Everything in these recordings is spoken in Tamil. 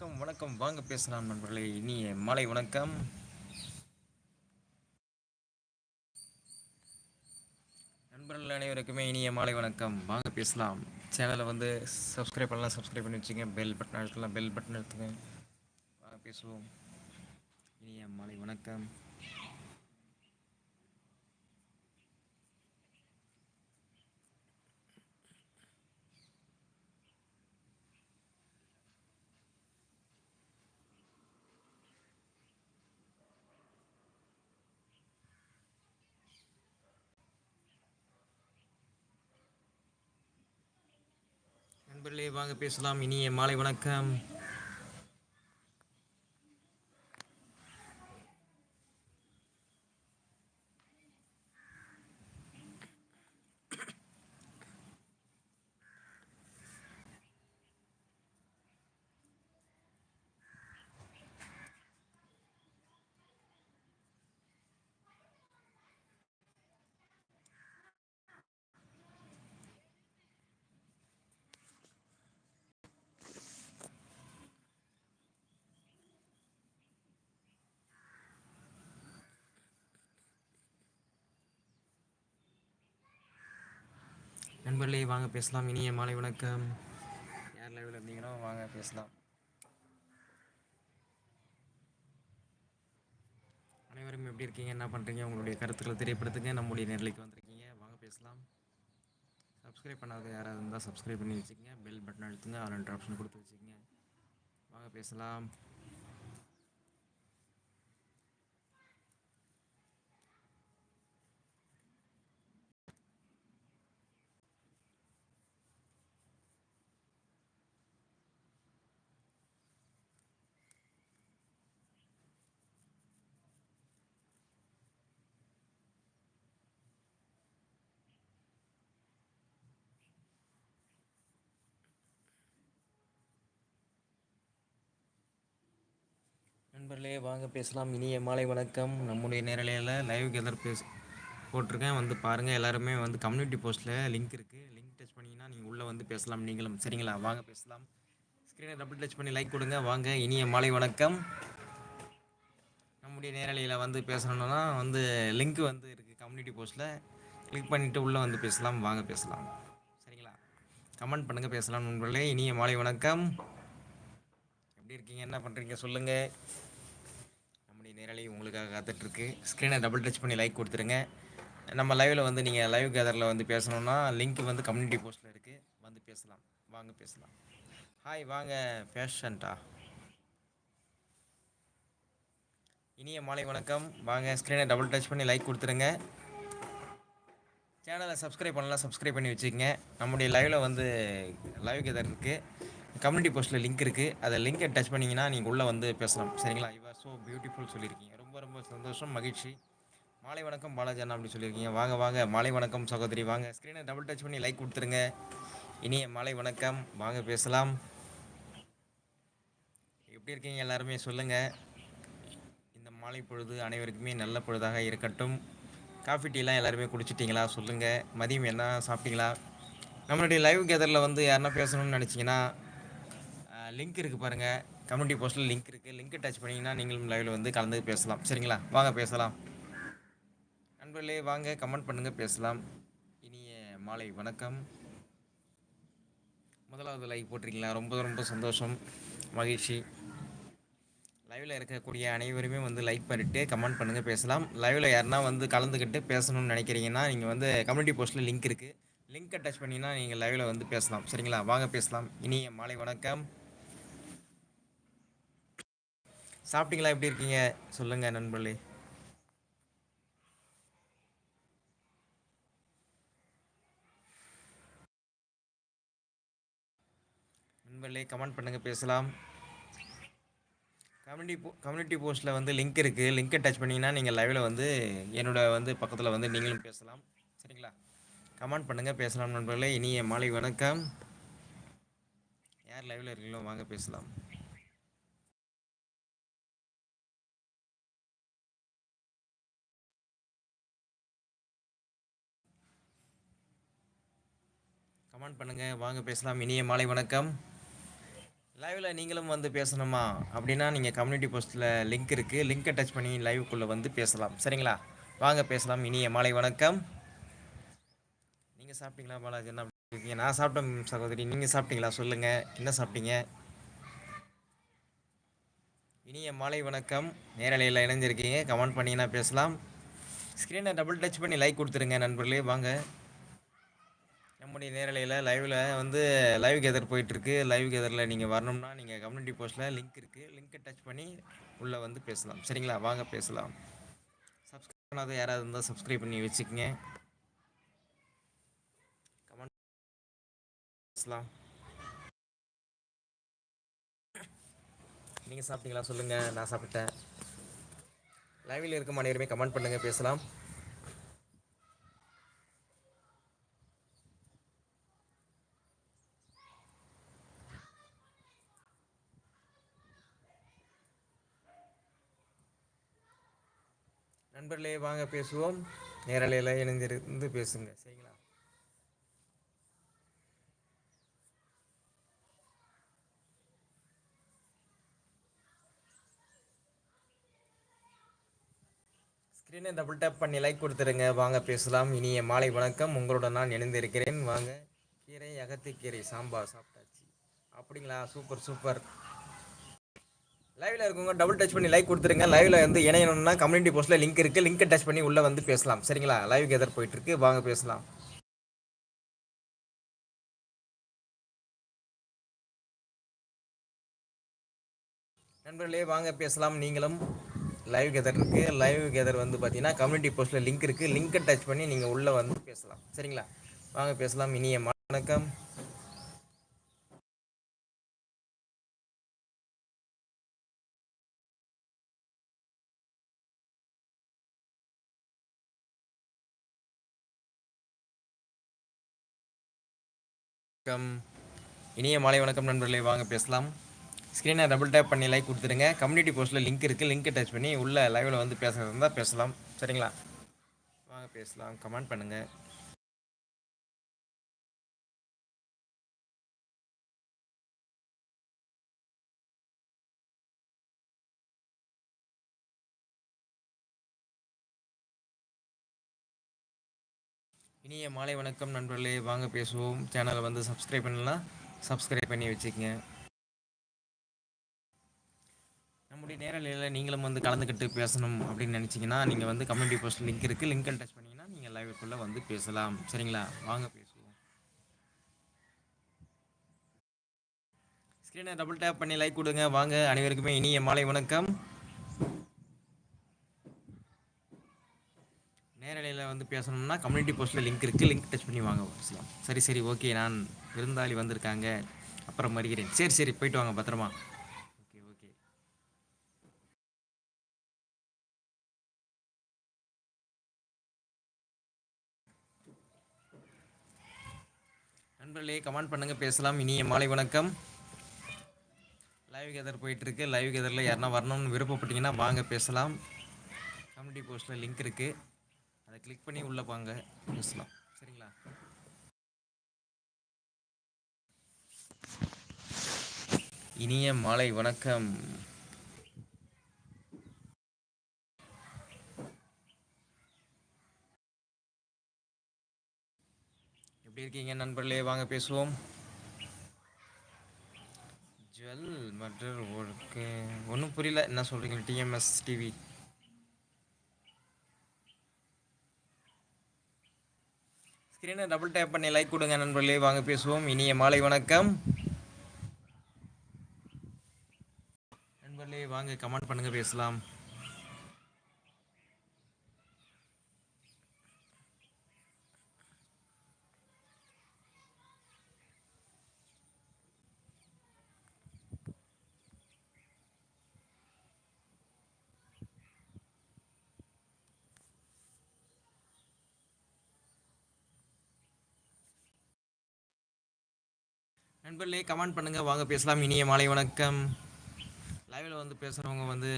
வணக்கம் வணக்கம். வாங்க பேசலாம் நண்பர்களே. இனிய மாலை வணக்கம். நண்பர்கள் அனைவருக்குமே இனிய மாலை வணக்கம். வாங்க பேசலாம். சேனலை வந்து சப்ஸ்கிரைப் பண்ணலாம் சப்ஸ்கிரைப் பண்ணி வச்சுங்க. பெல் பட்டன் அழுத்தலாம் பெல் பட்டன் அழுத்துங்க. வாங்க பேசுவோம். இனிய மாலை வணக்கம். நண்பர்களே வாங்க பேசலாம். இனிய மாலை வணக்கம். நண்பர்களே வாங்க பேசலாம். இனிய மாலை வணக்கம். யார் லைவில் இருந்தீங்களோ வாங்க பேசலாம். அனைவரும் எப்படி இருக்கீங்க? என்ன பண்ணுறீங்க உங்களுடைய கருத்துக்களை தெரியப்படுத்துங்க. நம்முடைய நேரலைக்கு வந்திருக்கீங்க. வாங்க பேசலாம். சப்ஸ்கிரைப் பண்ணாத யாராவது இருந்தால் சப்ஸ்கிரைப் பண்ணி வச்சுக்கோங்க. பெல் பட்டன் அழுத்துங்க. ஆல் ஆப்ஷன் கொடுத்து வச்சுக்கோங்க. வாங்க பேசலாம். நண்பர்களே வாங்க பேசலாம். இனிய மாலை வணக்கம். நம்முடைய நேரலையில் லைவ் கெதர் பேச போட்டிருக்கேன். வந்து பாருங்கள் எல்லாருமே வந்து கம்யூனிட்டி போஸ்ட்டில் லிங்க் இருக்குது லிங்க் டச் பண்ணிங்கன்னா நீங்கள் உள்ளே வந்து பேசலாம் நீங்களும். சரிங்களா? வாங்க பேசலாம். ஸ்க்ரீனை டபுள் டச் பண்ணி லைக் கொடுங்க. வாங்க இனிய மாலை வணக்கம். நம்முடைய நேரலையில் வந்து பேசணுன்னா வந்து லிங்க் வந்து இருக்குது கம்யூனிட்டி போஸ்ட்டில் கிளிக் பண்ணிவிட்டு உள்ளே வந்து பேசலாம். வாங்க பேசலாம். சரிங்களா? கமெண்ட் பண்ணுங்கள் பேசலாம் நண்பர்களே. இனிய மாலை வணக்கம். எப்படி இருக்கீங்க? என்ன பண்ணுறீங்க சொல்லுங்கள் நேரலை உங்களுக்காக காத்துட்ருக்கு. ஸ்க்ரீனை டபுள் டச் பண்ணி லைக் கொடுத்துருங்க. நம்ம லைவில் வந்து நீங்கள் லைவ் கேதரில் வந்து பேசணும்னா லிங்க் வந்து கம்யூனிட்டி போஸ்ட்டில் இருக்குது வந்து பேசலாம். வாங்க பேசலாம். ஹாய் வாங்க பேஷண்ட்டா இனிய மாலை வணக்கம். வாங்க ஸ்க்ரீனை டபுள் டச் பண்ணி லைக் கொடுத்துருங்க. சேனலை சப்ஸ்கிரைப் பண்ணலாம் சப்ஸ்கிரைப் பண்ணி வச்சுக்கோங்க. நம்முடைய லைவில் வந்து லைவ் கேதர் இருக்குது கம்யூனிட்டி போஸ்ட்டில் லிங்க் இருக்குது அதை லிங்கை டச் பண்ணிங்கன்னா நீங்கள் உள்ளே வந்து பேசலாம். சரிங்களா ஸோ பியூட்டிஃபுல் சொல்லியிருக்கீங்க. ரொம்ப ரொம்ப சந்தோஷம் மகிழ்ச்சி. மாலை வணக்கம் பாலாஜி அண்ணா அப்படி சொல்லியிருக்கீங்க. வாங்க வாங்க மாலை வணக்கம் சகோதரி. வாங்க ஸ்க்ரீனை டபுள் டச் பண்ணி லைக் கொடுத்துருங்க. இனிய மாலை வணக்கம். வாங்க பேசலாம். எப்படி இருக்கீங்க எல்லாருமே? சொல்லுங்கள் இந்த மாலை பொழுது அனைவருக்குமே நல்ல பொழுதாக இருக்கட்டும். காஃபி டீலாம் எல்லாருமே குடிச்சிட்டிங்களா? சொல்லுங்கள் மதியம் என்ன? சாப்பிட்டீங்களா? நம்மளுடைய லைவ் கேதரில் வந்து யாருன்னா பேசணும்னு நினச்சிங்கன்னா லிங்க் இருக்குது பாருங்கள் கம்யூனிட்டி போஸ்ட்டில் லிங்க் இருக்குது லிங்க் டச் பண்ணிங்கன்னா நீங்களும் லைவில் வந்து கலந்து பேசலாம். சரிங்களா? வாங்க பேசலாம். நண்பர்களே வாங்க கமெண்ட் பண்ணுங்கள் பேசலாம். இனிய மாலை வணக்கம். முதலாவது லைவ் போட்டிருக்கீங்களா? ரொம்ப ரொம்ப சந்தோஷம் மகிழ்ச்சி. லைவில் இருக்கக்கூடிய அனைவருமே வந்து லைக் பண்ணிட்டு கமெண்ட் பண்ணுங்கள் பேசலாம். லைவில் யாருன்னா வந்து கலந்துக்கிட்டு பேசணும்னு நினைக்கிறீங்கன்னா நீங்கள் வந்து கம்யூனிட்டி போஸ்ட்டில் லிங்க் இருக்குது லிங்க்கை டச் பண்ணிங்கன்னா நீங்கள் லைவில் வந்து பேசலாம். சரிங்களா? வாங்க பேசலாம். இனிய மாலை வணக்கம். சாப்பிட்டீங்களா? எப்படி இருக்கீங்க? சொல்லுங்கள் நண்பர்களே. நண்பர்களே கமெண்ட் பண்ணுங்கள் பேசலாம். கம்யூனிட்டி போ கம்யூனிட்டி போஸ்ட்டில் வந்து லிங்க் இருக்குது லிங்க்கை டச் பண்ணிங்கன்னா நீங்கள் லைவில் வந்து என்னோட வந்து பக்கத்தில் வந்து நீங்களும் பேசலாம். சரிங்களா? கமெண்ட் பண்ணுங்கள் பேசலாம் நண்பர்களே. இனிய மாலை வணக்கம். யார் லைவில் இருக்கீங்களோ வாங்க பேசலாம். கமெண்ட் பண்ணுங்கள் வாங்க பேசலாம். இனிய மாலை வணக்கம். லைவில் நீங்களும் வந்து பேசணுமா? அப்படின்னா நீங்கள் கம்யூனிட்டி போஸ்ட்டில் லிங்க் இருக்குது லிங்க்கை டச் பண்ணி லைவுக்குள்ளே வந்து பேசலாம். சரிங்களா? வாங்க பேசலாம். இனிய மாலை வணக்கம். நீங்கள் சாப்பிட்டீங்களா பாலாஜி? என்ன இருக்கீங்க? நான் சாப்பிட்டேன் சகோதரி. நீங்கள் சாப்பிட்டீங்களா? சொல்லுங்கள் என்ன சாப்பிட்டீங்க? இனிய மாலை வணக்கம். நேரலையில் இணைஞ்சிருக்கீங்க. கமெண்ட் பண்ணிங்கன்னா பேசலாம். ஸ்க்ரீனை டபுள் டச் பண்ணி லைக் கொடுத்துருங்க நண்பர்களே. வாங்க. நம்முடைய நேரலையில் லைவில் வந்து லைவ் கேதர் போயிட்டுருக்கு. லைவ் கேதரில் நீங்கள் வரணும்னா நீங்கள் கம்யூனிட்டி போஸ்ட்டில் லிங்க் இருக்குது லிங்க்கை டச் பண்ணி உள்ளே வந்து பேசலாம். சரிங்களா? வாங்க பேசலாம். சப்ஸ்கிரைப் பண்ணாத யாராவது இருந்தால் சப்ஸ்கிரைப் பண்ணி வச்சுக்கோங்க. கமெண்ட் பேசலாம். நீங்கள் சாப்பிட்டீங்களா? சொல்லுங்கள் நான் சாப்பிட்டேன். லைவில் இருக்க அனைவருமே கமெண்ட் பண்ணுங்கள் பேசலாம். நண்பர்களே வாங்க பேசுவோம். நேரலையில் இணைந்திருந்து பேசுங்க. சரிங்களா? ஸ்க்ரீனை டபுள் டேப் பண்ணி லைக் கொடுத்துருங்க. வாங்க பேசலாம். இனிய மாலை வணக்கம். உங்களோட நான் இணைந்திருக்கிறேன். வாங்க கீரை அகத்திக்கீரை சாம்பார் சாப்பிட்டாச்சு. அப்படிங்களா? Super super. லைவ்ல இருக்கவங்க டபுள் டச் பண்ணி லைக் கொடுத்துருங்க. லைவ்ல வந்து இணையணும்னா கம்யூனிட்டி போஸ்ட்ல லிங்க் இருக்கு. லிங்க் டச் பண்ணி உள்ள வந்து பேசலாம். சரிங்களா? லைவ் எதர் போயிட்டு இருக்கு. வாங்க பேசலாம். நண்பர்களே வாங்க பேசலாம். நீங்களும் லைவ் கெதர் இருக்கு. லைவ் கெதர் வந்து பார்த்தீங்கன்னா கம்யூனிட்டி போஸ்ட்ல லிங்க் இருக்கு. லிங்க்கை டச் பண்ணி நீங்கள் உள்ள வந்து பேசலாம். சரிங்களா? வாங்க பேசலாம். இனிய வணக்கம். வணக்கம். இனிய மாலை வணக்கம் நண்பர்களே வாங்க பேசலாம். ஸ்க்ரீனை டபுள் டேப் பண்ணி லைக் கொடுத்துருங்க கம்யூனிட்டி போஸ்ட்டில் லிங்க் இருக்குது லிங்க்கை டச் பண்ணி உள்ள லைவில் வந்து பேசுகிறது இருந்தால் பேசலாம். சரிங்களா? வாங்க பேசலாம். கமெண்ட் பண்ணுங்கள் இனிய மாலை வணக்கம் நண்பர்களே. வாங்க பேசுவோம். சேனலை வந்து சப்ஸ்கிரைப் பண்ணலாம் சப்ஸ்கிரைப் பண்ணி வச்சுக்கங்க. நம்முடைய நேரலையில் நீங்களும் வந்து கலந்துக்கிட்டு பேசணும் அப்படின்னு நினச்சிங்கன்னா நீங்கள் வந்து கம்யூனிட்டி போஸ்ட் லிங்க் இருக்குது லிங்க் டச் பண்ணிங்கன்னா நீங்கள் லைவுக்குள்ளே வந்து பேசலாம். சரிங்களா? வாங்க பேசுவோம். ஸ்க்ரீனை டபுள் டேப் பண்ணி லைக் கொடுங்க. வாங்க அனைவருக்குமே இனிய மாலை வணக்கம் நேரலையில் வந்து பேசணும்னா கம்யூனிட்டி போஸ்ட்டில் லிங்க் இருக்குது லிங்க் டச் பண்ணி வாங்க பேசலாம் சரி சரி ஓகே நான் விருந்தாளி வந்திருக்காங்க. அப்புறம் வருகிறேன் சரி சரி போயிட்டு வாங்க பத்திரமா. ஓகே ஓகே நண்பர்களே கமெண்ட் பண்ணுங்க பேசலாம். இனிய மாலை வணக்கம். லைவ் கெதர் போயிட்டு இருக்கு. லைவ் கெதரில் யாருன்னா வரணும்னு விருப்பப்பட்டீங்கன்னா வாங்க பேசலாம். கம்யூனிட்டி போஸ்ட்டில் லிங்க் இருக்குது அதை கிளிக் பண்ணி உள்ளே வாங்க பேசலாம். சரிங்களா? இனிய மாலை வணக்கம். எப்படி இருக்கீங்க நண்பர்களே? வாங்க பேசுவோம். ஜுவல் மற்ற ஒர்க்கு ஒன்றும் புரியல. என்ன சொல்கிறீங்க டிஎம்எஸ் டிவி. ஸ்க்ரீனை டபுள் டேப் பண்ணி லைக் கொடுங்க நண்பர்களே. வாங்க பேசுவோம். இனிய மாலை வணக்கம். நண்பர்களே வாங்க கமெண்ட் பண்ணுங்க பேசலாம். நண்பர்களே கமெண்ட் பண்ணுங்கள் வாங்க பேசலாம். இனிய மாலை வணக்கம். லைவில் வந்து பேசுகிறவங்க வந்து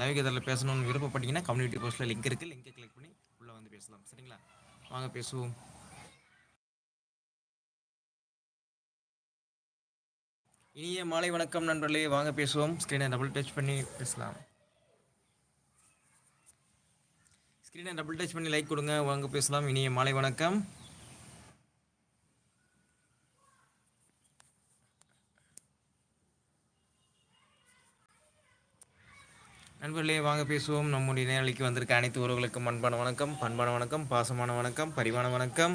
லைவ் கதரில் பேசணும்னு விருப்பப்பட்டீங்கன்னா கம்யூனிட்டி போஸ்ட்டில் லிங்க் இருக்குது லிங்கை கிளிக் பண்ணி உள்ளே வந்து பேசலாம். சரிங்களா? வாங்க பேசுவோம். இனிய மாலை வணக்கம் நண்பர்களே. வாங்க பேசுவோம். ஸ்க்ரீனை டபுள் டச் பண்ணி பேசலாம். ஸ்க்ரீனை டபுள் டச் பண்ணி லைக் கொடுங்க. வாங்க பேசலாம். இனிய மாலை வணக்கம். நண்பர்களே வாங்க பேசுவோம். நம்முடைய நேரலைக்கு வந்திருக்க அனைத்து உறவுகளுக்கும் அன்பான வணக்கம் பண்பான வணக்கம் பாசமான வணக்கம் பரிவான வணக்கம்.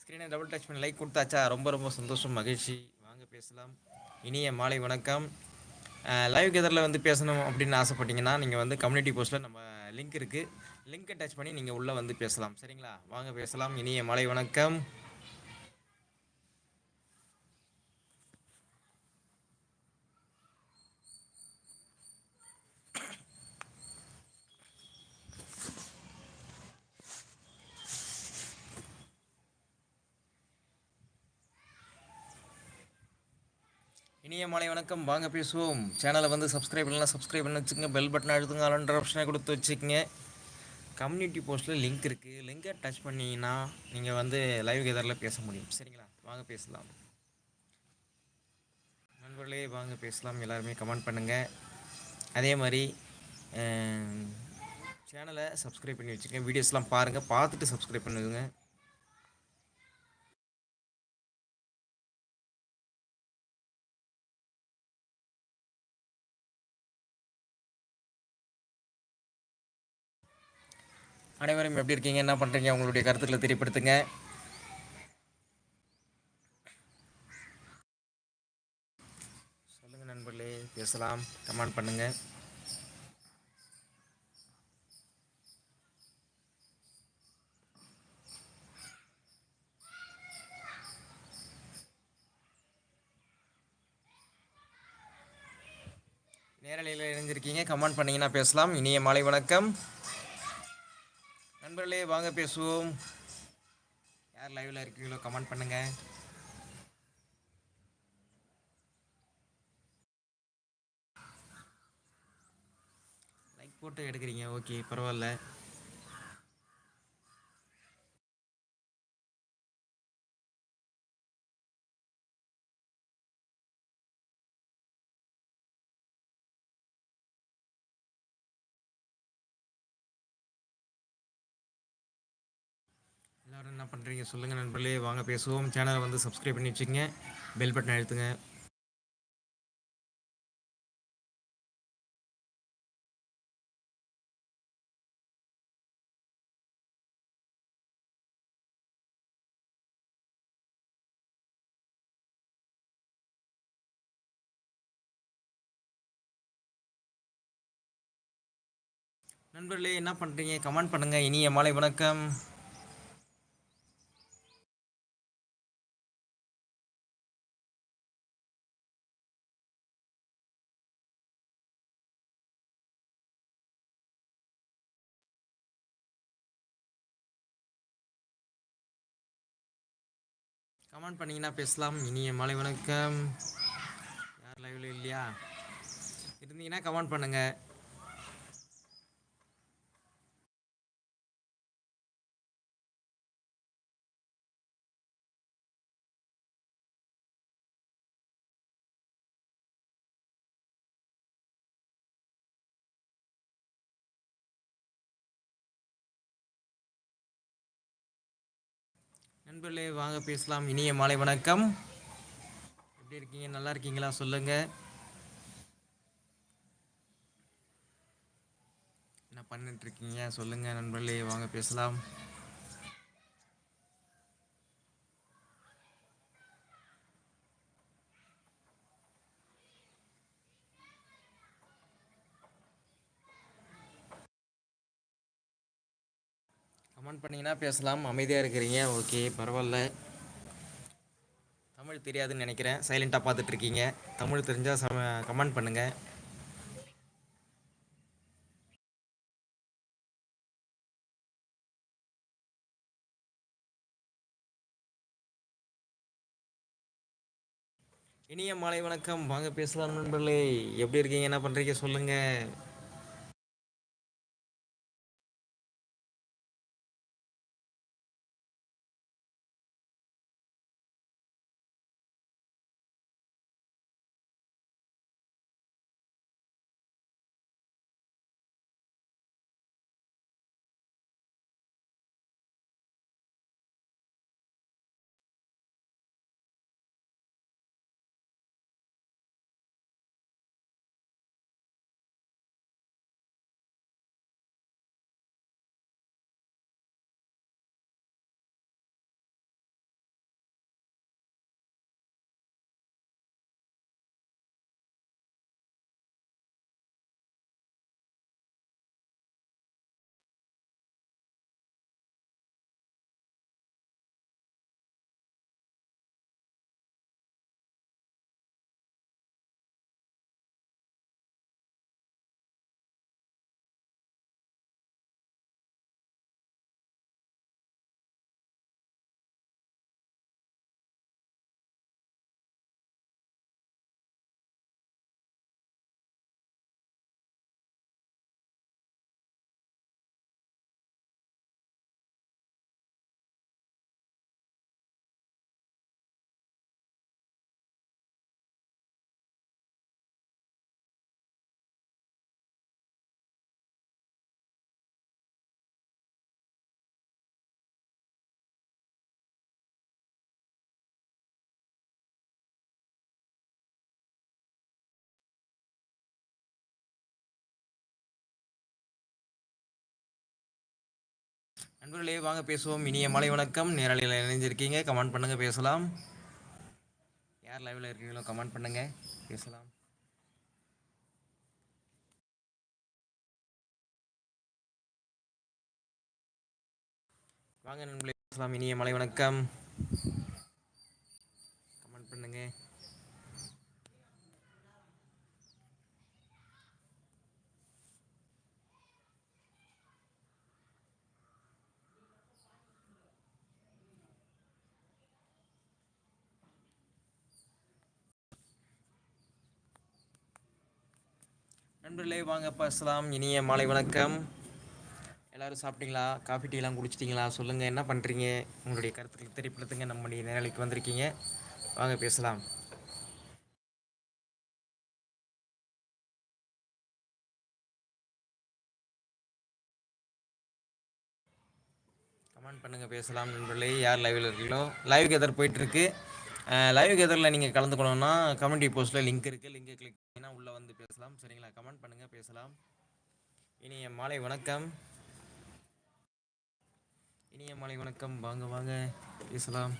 ஸ்க்ரீனை டபுள் டச் பண்ணி லைக் கொடுத்தாச்சா? ரொம்ப ரொம்ப சந்தோஷம் மகிழ்ச்சி. வாங்க பேசலாம். இனிய மாலை வணக்கம். லைவ் கெதரில் வந்து பேசணும் அப்படின்னு ஆசைப்பட்டீங்கன்னா நீங்கள் வந்து கம்யூனிட்டி போஸ்ட்டில் நம்ம லிங்க் இருக்குது லிங்க்கை டச் பண்ணி நீங்கள் உள்ளே வந்து பேசலாம். சரிங்களா? வாங்க பேசலாம். இனிய மாலை வணக்கம். இனிய மாலை வணக்கம். வாங்க பேசுவோம். சேனலை வந்து சப்ஸ்கிரைப் பண்ணலாம் சப்ஸ்கிரைப் பண்ணி வச்சுக்கோங்க. பெல் பட்டன் அழுத்துங்க அலன்ற ஆப்ஷனை கொடுத்து வச்சுக்கோங்க. கம்யூனிட்டி போஸ்ட்டில் லிங்க் இருக்குது லிங்கை டச் பண்ணிங்கன்னா நீங்கள் வந்து லைவ் கெதரில் பேச முடியும். சரிங்களா? வாங்க பேசலாம். நண்பர்களே வாங்க பேசலாம். எல்லாருமே கமெண்ட் பண்ணுங்கள் அதே மாதிரி சேனலை சப்ஸ்கிரைப் பண்ணி வச்சுக்கோங்க. வீடியோஸ்லாம் பாருங்கள் பார்த்துட்டு சப்ஸ்கிரைப் பண்ணுங்க. அனைவரும் எப்படி இருக்கீங்க? என்ன பண்ணுறீங்க உங்களுடைய கருத்துக்களை தெரியப்படுத்துங்க. சொல்லுங்கள் நண்பர்களே பேசலாம். கமெண்ட் பண்ணுங்கள் நேரலையில் இணைஞ்சிருக்கீங்க. கமெண்ட் பண்ணீங்கன்னா பேசலாம். இனிய மாலை வணக்கம். நண்பர்களே வாங்க பேசுவோம். யார் லைவில் இருக்கீங்களோ கமெண்ட் பண்ணுங்க. லைக் போட்டு எடுக்கிறீங்க ஓகே பரவாயில்ல. என்ன பண்ணுறீங்க சொல்லுங்கள் நண்பர்களே. வாங்க பேசுவோம். சேனலை வந்து சப்ஸ்கிரைப் பண்ணி வச்சுக்கோங்க. பெல் பட்டன் அழுத்துங்க. நண்பர்களே என்ன பண்ணுறீங்க கமெண்ட் பண்ணுங்கள் இனிய மாலை வணக்கம். கமெண்ட் பண்ணிங்கன்னா பேசலாம். இனிய மாலை வணக்கம். யார் லைவ்ல இல்லையா? இருந்தீங்கன்னா கமெண்ட் பண்ணுங்கள் நண்பர்களே வாங்க பேசலாம். இனிய மாலை வணக்கம். எப்படி இருக்கீங்க? நல்லா இருக்கீங்களா? சொல்லுங்க. என்ன பண்ணிட்டு இருக்கீங்க? சொல்லுங்க நண்பர்களே வாங்க பேசலாம். கமெண்ட் பண்ணிங்கன்னா பேசலாம். அமைதியாக இருக்கிறீங்க. ஓகே பரவாயில்ல. தமிழ் தெரியாதுன்னு நினைக்கிறேன். சைலண்ட்டாக பார்த்துட்ருக்கீங்க. தமிழ் தெரிஞ்சால் சம கமெண்ட் பண்ணுங்கள் இனிய மாலை வணக்கம். வாங்க பேசலாம் நண்பர்களே. எப்படி இருக்கீங்க? என்ன பண்ணுறீங்க சொல்லுங்கள் நண்பர்களே வாங்க பேசுவோம். இனிய மலை வணக்கம். நேரலையில் இணைஞ்சிருக்கீங்க கமெண்ட் பண்ணுங்கள் பேசலாம். யார் லைவில் இருக்கீங்களோ கமெண்ட் பண்ணுங்கள் பேசலாம். வாங்க நண்பர்களே பேசலாம். இனிய மலை வணக்கம். கமெண்ட் பண்ணுங்கள் நண்பர்களே வாங்க பேசலாம். இனிய மாலை வணக்கம். எல்லாரும் சாப்பிட்டீங்களா? காஃபி டீலாம் குடிச்சிட்டிங்களா? சொல்லுங்கள் என்ன பண்ணுறீங்க உங்களுடைய கருத்துக்கள் தெரியப்படுத்துங்க. நம்ம நேரலைக்கு வந்திருக்கீங்க. வாங்க பேசலாம். கமெண்ட் பண்ணுங்கள் பேசலாம் நண்பர்களே. யார் லைவில் இருக்கீங்களோ? லைவ் கெதர் போயிட்டுருக்கு லைவ் கெதரில் நீங்கள் கலந்துக்கணும்னா கமெண்ட்ரி போஸ்ட்டில் லிங்க் இருக்குது லிங்கை கிளிக் பண்ணிங்கன்னா உள்ளே வந்து பேசலாம். சரிங்களா? கமெண்ட் பண்ணுங்கள் பேசலாம். இனிய மாலை வணக்கம். இனிய மாலை வணக்கம். வாங்க வாங்க பேசலாம்.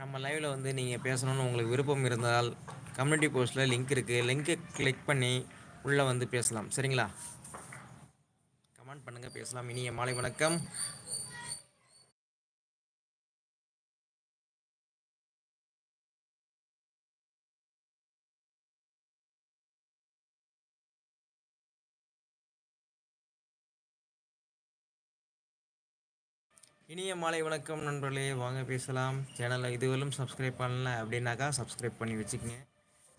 நம்ம லைவில் வந்து நீங்கள் பேசணும்னு உங்களுக்கு விருப்பம் இருந்தால் கம்யூனிட்டி போஸ்ட்டில் லிங்க் இருக்குது லிங்க்கை கிளிக் பண்ணி உள்ளே வந்து பேசலாம். சரிங்களா? கமெண்ட் பண்ணுங்கள் பேசலாம். இனிய மாலை வணக்கம். இனிய மாலை வணக்கம் நண்பர்களே. வாங்க பேசலாம். சேனலை இதுவரையும் சப்ஸ்கிரைப் பண்ணல அப்படின்னாக்கா சப்ஸ்கிரைப் பண்ணி வச்சுக்கோங்க.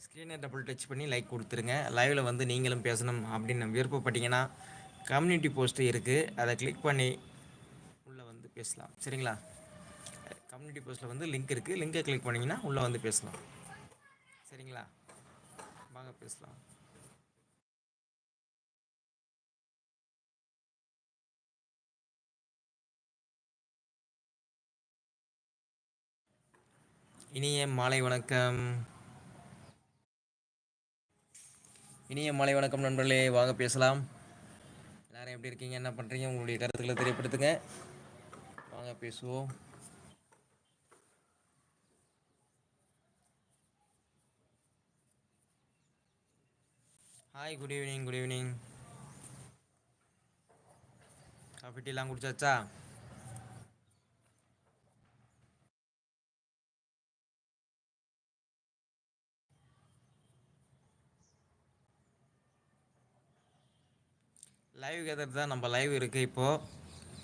ஸ்க்ரீனை டபுள் டச் பண்ணி லைக் கொடுத்துருங்க. லைவில் வந்து நீங்களும் பேசணும் அப்படின்னு விருப்பப்பட்டீங்கன்னா கம்யூனிட்டி போஸ்ட்டு இருக்குது அதை கிளிக் பண்ணி உள்ளே வந்து பேசலாம். சரிங்களா? கம்யூனிட்டி போஸ்ட்டில் வந்து லிங்க் இருக்குது லிங்கை கிளிக் பண்ணிங்கன்னா உள்ளே வந்து பேசலாம். சரிங்களா? வாங்க பேசலாம். இனிய மாலை வணக்கம். இனிய மாலை வணக்கம் நண்பர்களே வாங்க பேசலாம். எல்லாரும் எப்படி இருக்கீங்க? என்ன பண்ணுறீங்க உங்களுடைய கருத்துக்களை தெரியப்படுத்துங்க. வாங்க பேசுவோம். Hi good evening good evening coffee டீலாம் குடிச்சாச்சா? லைவ் கேதர் தான் நம்ம லைவ் இருக்குது இப்போது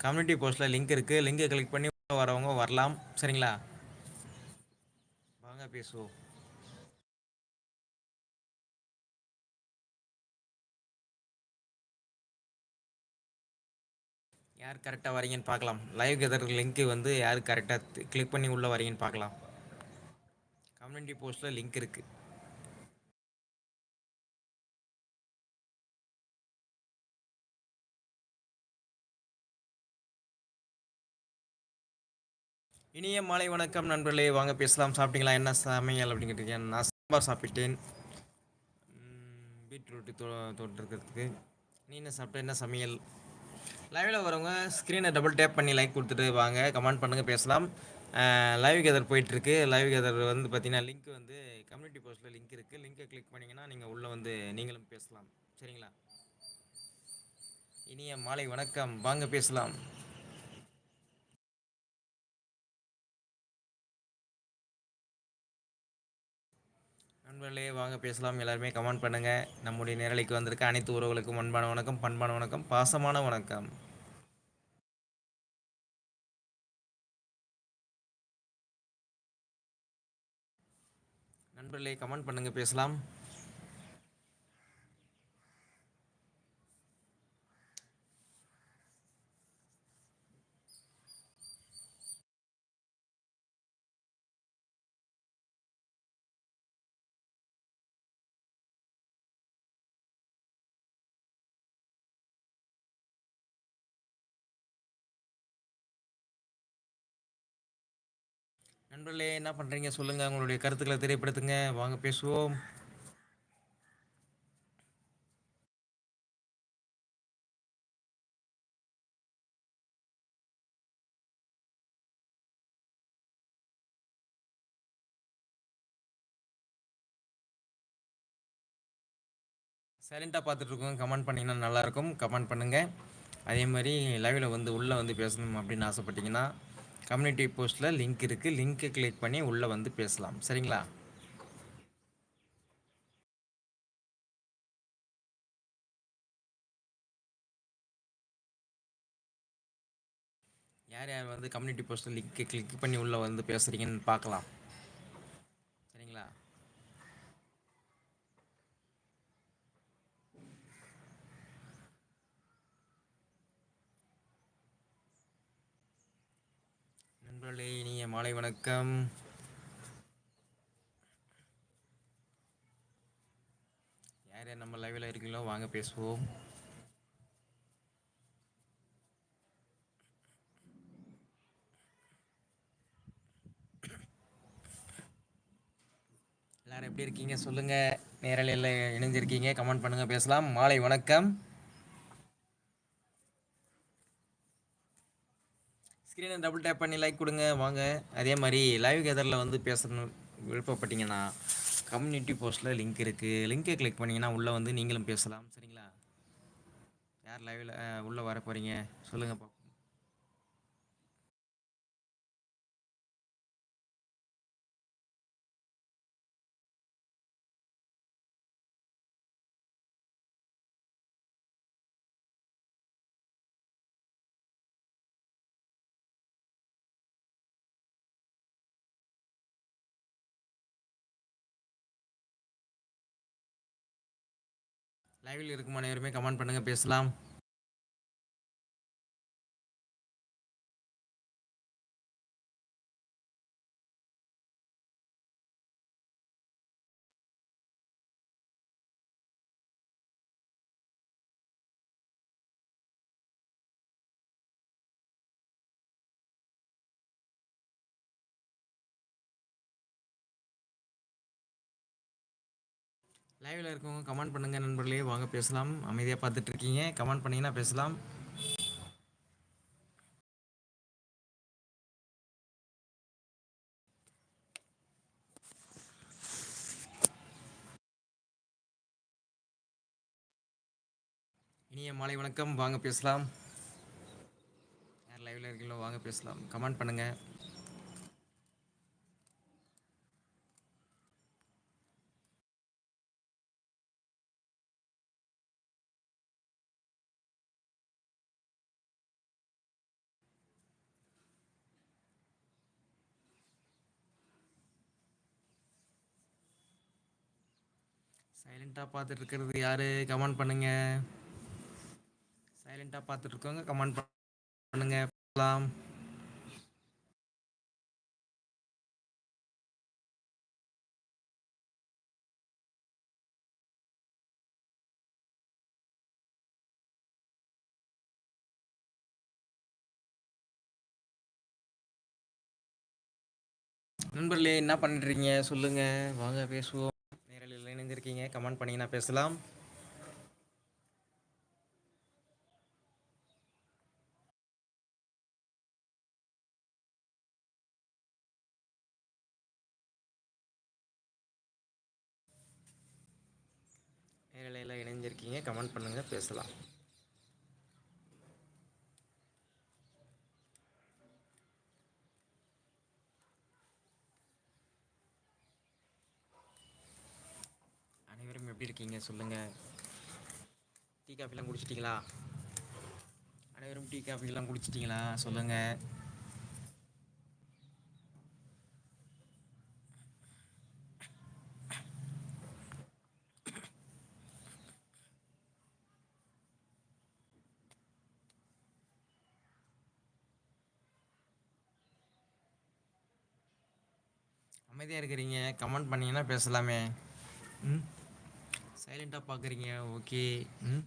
கம்யூனிட்டி போஸ்ட்டில் லிங்க் இருக்குது லிங்கை கிளிக் பண்ணி உள்ள வரவங்க வரலாம். சரிங்களா? வாங்க பேசுவோம். யார் கரெக்டாக வரீங்கன்னு பார்க்கலாம். லைவ் கெதர் லிங்க்கு வந்து யார் கரெக்டாக கிளிக் பண்ணி உள்ளே வரீங்கன்னு பார்க்கலாம். கம்யூனிட்டி போஸ்ட்டில் லிங்க் இருக்குது இனிய மாலை வணக்கம் நண்பர்களே. வாங்க பேசலாம். சாப்பிட்டீங்களா? என்ன சமையல் அப்படின்னு கேட்டிருக்கேன் நான் சாம்பார் சாப்பிட்டேன். பீட்ரூட்டு தோ தொட்டுருக்கிறதுக்கு நீ என்ன சாப்பிட்ட? என்ன சமையல்? லைவில் வரவங்க ஸ்க்ரீனை டபுள் டேப் பண்ணி லைக் கொடுத்துட்டு வாங்க. கமெண்ட் பண்ணுங்கள் பேசலாம். லைவ் கேதர் போயிட்டுருக்கு. லைவ் கேதர் வந்து பார்த்தீங்கன்னா லிங்க் வந்து கம்யூனிட்டி போஸ்ட்டில் லிங்க் இருக்குது லிங்க்கை கிளிக் பண்ணிங்கன்னா நீங்கள் உள்ளே வந்து நீங்களும் பேசலாம். சரிங்களா? இனிய மாலை வணக்கம். வாங்க பேசலாம். நண்பர்களே வாங்க பேசலாம். எல்லாருமே கமெண்ட் பண்ணுங்கள் நம்முடைய நேரலைக்கு வந்திருக்க அனைத்து உறவுகளுக்கும் அன்பான வணக்கம் பண்பான வணக்கம் பாசமான வணக்கம். நண்பர்களே கமெண்ட் பண்ணுங்கள் பேசலாம். நண்பர்களே என்ன பண்றீங்க? சொல்லுங்க. உங்களுடைய கருத்துக்களை தெரியப்படுத்துங்க. வாங்க பேசுவோம். சைலண்ட்டாக பார்த்துட்ருக்கோங்க கமெண்ட் பண்ணிங்கன்னா நல்லாயிருக்கும். கமெண்ட் பண்ணுங்கள் அதே மாதிரி லைவில் வந்து உள்ளே வந்து பேசணும் அப்படின்னு ஆசைப்பட்டீங்கன்னா கம்யூனிட்டி போஸ்ட்டில் லிங்க் இருக்குது லிங்க்கை கிளிக் பண்ணி உள்ளே வந்து பேசலாம். சரிங்களா? யார் யார் வந்து கம்யூனிட்டி போஸ்ட்டில் லிங்க்கை கிளிக் பண்ணி உள்ளே வந்து பேசுகிறீங்கன்னு பார்க்கலாம் சரிங்களா நண்பர்களே இனிய மாலை வணக்கம். யார் யார் நம்ம லைவில் இருக்கீங்களோ வாங்க பேசுவோம். எல்லாரும் எப்படி இருக்கீங்க? சொல்லுங்க. நேரலையில் இணைஞ்சிருக்கீங்க. கமெண்ட் பண்ணுங்க. பேசலாம். மாலை வணக்கம். ஸ்க்ரீனை டபுள் டேப் பண்ணி லைக் கொடுங்க. வாங்க. அதே மாதிரி லைவ் கேதரில் வந்து பேசணும் விருப்பப்பட்டீங்கன்னா கம்யூனிட்டி போஸ்ட்டில் லிங்க் இருக்குது லிங்கை கிளிக் பண்ணிங்கன்னா உள்ளே வந்து நீங்களும் பேசலாம். சரிங்களா? யார் லைவில் உள்ளே வர போகிறீங்க சொல்லுங்கள் லைவில் இருக்கும் அனைவருமே கமெண்ட் பண்ணுங்கள் பேசலாம். லைவில் இருக்கவங்க கமெண்ட் பண்ணுங்கள் நண்பர்களே. வாங்க பேசலாம். அமைதியாக பார்த்துட்டு இருக்கீங்க கமெண்ட் பண்ணிங்கன்னா பேசலாம். இனிய மாலை வணக்கம். வாங்க பேசலாம். யார் லைவில் இருக்கீங்களோ வாங்க பேசலாம். கமெண்ட் பண்ணுங்கள் சைலண்ட்டாக பார்த்துட்டு இருக்கிறது யாரு? கமெண்ட் பண்ணுங்க. சைலண்ட்டாக பார்த்துட்டு இருக்கவங்க கமெண்ட் பண்ணுங்க. பார்க்கலாம் நண்பர்களே என்ன பண்ணிட்டு இருக்கீங்க சொல்லுங்க. வாங்க பேசுவோம். இணைந்திருக்கீங்க கமெண்ட் பண்ணீங்கன்னா பேசலாம். நேரலையில் இணைஞ்சிருக்கீங்க. கமெண்ட் பண்ணுங்க பேசலாம். எப்படி இருக்கீங்க? சொல்லுங்கள் டீ காஃபிலாம் குடிச்சிட்டிங்களா? அனைவரும் டீ காஃபிலாம் குடிச்சிட்டிங்களா? சொல்லுங்கள் அமைதியாக இருக்கிறீங்க. கமெண்ட் பண்ணிங்கன்னா பேசலாமே. ம்? சைலண்டாக பார்க்குறீங்க ஓகே ம்?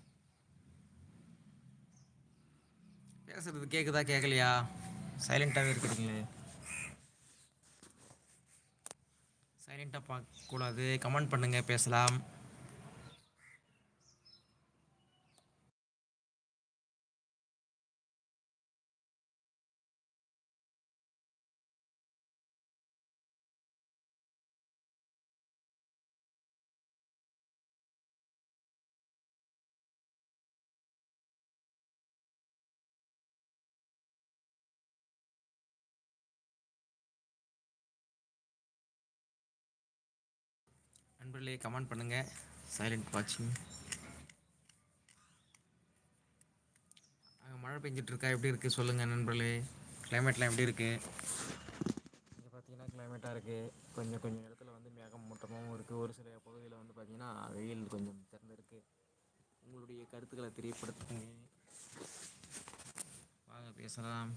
பேசுறது கேட்குதா கேட்கலையா சைலண்ட்டாகவே இருக்கிறீங்களே சைலண்ட்டாக பார்க்கக்கூடாது கமெண்ட் பண்ணுங்கள் பேசலாம். நண்பர்களே கமெண்ட் பண்ணுங்க. சைலண்ட் வாட்சிங் அங்கே மழை பெஞ்சிட்டு இருக்கா எப்படி இருக்குது சொல்லுங்கள் நண்பர்களே. கிளைமேட்லாம் எப்படி இருக்குது இங்கே பார்த்தீங்கன்னா கிளைமேட்டாக இருக்குது கொஞ்சம் கொஞ்சம் இடத்துல வந்து மேகம் மூட்டமாகவும் இருக்குது ஒரு சில பகுதியில் வந்து பார்த்தீங்கன்னா வெயில் கொஞ்சம் திறந்துருக்கு. உங்களுடைய கருத்துக்களை தெரியப்படுத்துங்க. வாங்க பேசலாம்.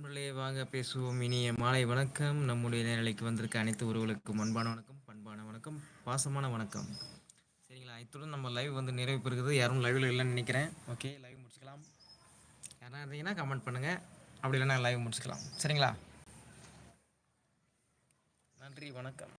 நண்பர்களே வாங்க பேசுவோம். இனிய மாலை வணக்கம். நம்முடைய நேரலைக்கு வந்திருக்க அனைத்து உறவுகளுக்கும் அன்பான வணக்கம் பண்பான வணக்கம் பாசமான வணக்கம். சரிங்களா இத்துடன் நம்ம லைவ் வந்து நிறைவு பெறுகிறது. யாரும் லைவில் இல்லைன்னு நினைக்கிறேன். ஓகே லைவ் முடிச்சுக்கலாம். யாராக இருந்தீங்கன்னா கமெண்ட் பண்ணுங்கள் அப்படி இல்லைன்னா லைவ் முடிச்சுக்கலாம். சரிங்களா? நன்றி வணக்கம்.